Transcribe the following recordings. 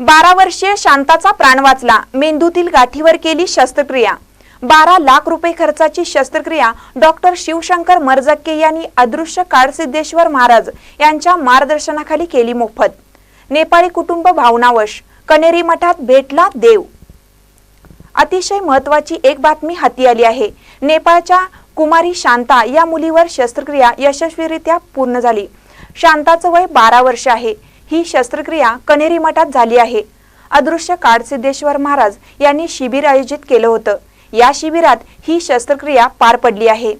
बारा वर्षीय शांताचा प्राण वाचला. मेंदूतील गाठीवर केली शस्त्रक्रिया. बारा लाख रुपये खर्चाची शस्त्रक्रिया डॉक्टर शिवशंकर मरजक्के यांनी अदृश्य काळसिद्धेश्वर महाराज यांच्या मार्गदर्शनाखाली केली मोफत. नेपाळी कुटुंब भावनावश कनेरी मठात भेटला देव. अतिशय महत्वाची एक बातमी हाती आली आहे. नेपाळच्या कुमारी शांता या मुलीवर शस्त्रक्रिया यशस्वीरित्या पूर्ण झाली. शांताचं वय बारा वर्ष आहे. ही शस्त्रक्रिया कनेरी मठात झाली आहे. अदृश्य काडसिद्धेश्वर महाराज यांनी शिबिर आयोजित केलं होतं. या शिबिरात ही शस्त्रक्रिया पार पडली आहे.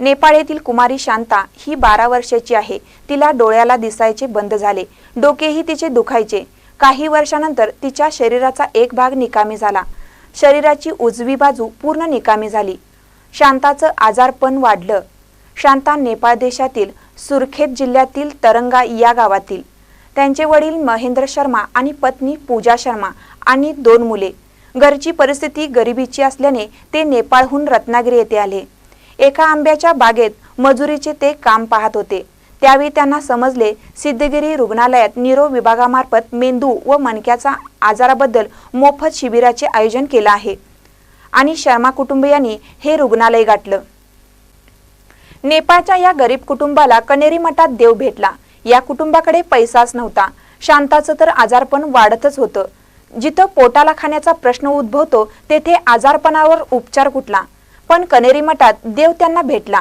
नेपाळ येथील कुमारी शांता ही बारा वर्षाची आहे. तिला डोळ्याला दिसायचे बंद झाले. डोकेही तिचे दुखायचे. काही वर्षानंतर तिच्या शरीराचा एक भाग निकामी झाला. शरीराची उजवी बाजू पूर्ण निकामी झाली. शांताचं आजारपण वाढलं. शांता नेपाळ देशातील सुरखेत जिल्ह्यातील तरंगा या गावातील. त्यांचे वडील महेंद्र शर्मा आणि पत्नी पूजा शर्मा आणि दोन मुले. घरची परिस्थिती गरिबीची असल्याने ते नेपाळहून रत्नागिरी येथे आले. एका आंब्याच्या बागेत मजुरीचे ते काम पाहत होते. त्यावेळी त्यांना समजले सिद्धगिरी रुग्णालयात निरो विभागामार्फत मेंदू व मणक्याचा आजाराबद्दल मोफत शिबिराचे आयोजन केलं आहे. आणि शर्मा कुटुंबियांनी हे रुग्णालय गाठलं. नेपाळच्या या गरीब कुटुंबाला कनेरी मठात देव भेटला. या कुटुंबाकडे पैसाच नव्हता. शांताचं तर आजारपण वाढतच होतं. जिथं पोटाला खाण्याचा प्रश्न उद्भवतो तेथे आजारपणावर उपचार कुठला? पण कनेरी मठात देव त्यांना भेटला.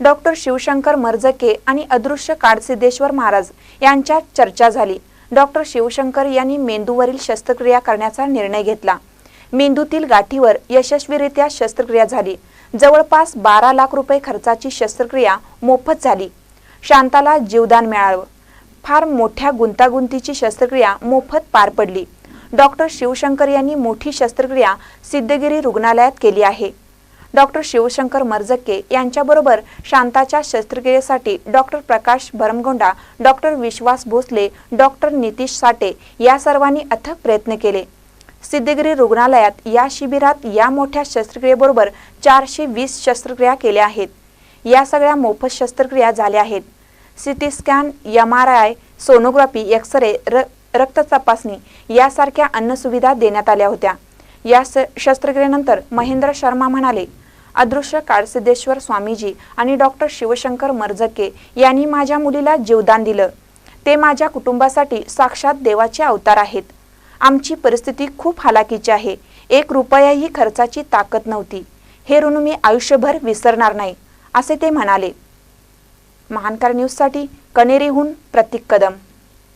डॉक्टर शिवशंकर मर्जके आणि अदृश्य काडसिद्धेश्वर महाराज यांच्यात चर्चा झाली. डॉक्टर शिवशंकर यांनी मेंदूवरील शस्त्रक्रिया करण्याचा निर्णय घेतला. मेंदूतील गाठीवर यशस्वीरित्या शस्त्रक्रिया झाली. जवळपास बारा लाख रुपये खर्चाची शस्त्रक्रिया मोफत झाली. शांताला जीवदान मिळालं. फार मोठ्या गुंतागुंतीची शस्त्रक्रिया मोफत पार पडली. डॉक्टर शिवशंकर यांनी मोठी शस्त्रक्रिया सिद्धगिरी रुग्णालयात केली आहे. डॉक्टर शिवशंकर मर्जक्के यांच्याबरोबर शांताच्या शस्त्रक्रियेसाठी doctor Prakash Bharamgonda doctor Vishwas Bhosale doctor Nitish Sathe या सर्वांनी अथक प्रयत्न केले. सिद्धगिरी रुग्णालयात या शिबिरात या मोठ्या शस्त्रक्रियेबरोबर चारशे वीस शस्त्रक्रिया केल्या आहेत. या सगळ्या मोफत शस्त्रक्रिया झाल्या आहेत. CT scan M R I sonography X-ray र रक्त तपासणी यासारख्या अन्न सुविधा देण्यात आल्या होत्या. या शस्त्रक्रियेनंतर महेंद्र शर्मा म्हणाले अदृश्य काळसिद्धेश्वर स्वामीजी आणि डॉक्टर शिवशंकर मर्जके यांनी माझ्या मुलीला जीवदान दिलं. ते माझ्या कुटुंबासाठी साक्षात देवाचे अवतार आहेत. आमची परिस्थिती खूप हालाकीची आहे. एक रुपयाही खर्चाची ताकद नव्हती. हे ऋण मी आयुष्यभर विसरणार नाही असे ते म्हणाले. महानकार न्यूजसाठी कनेरीहून प्रतीक कदम.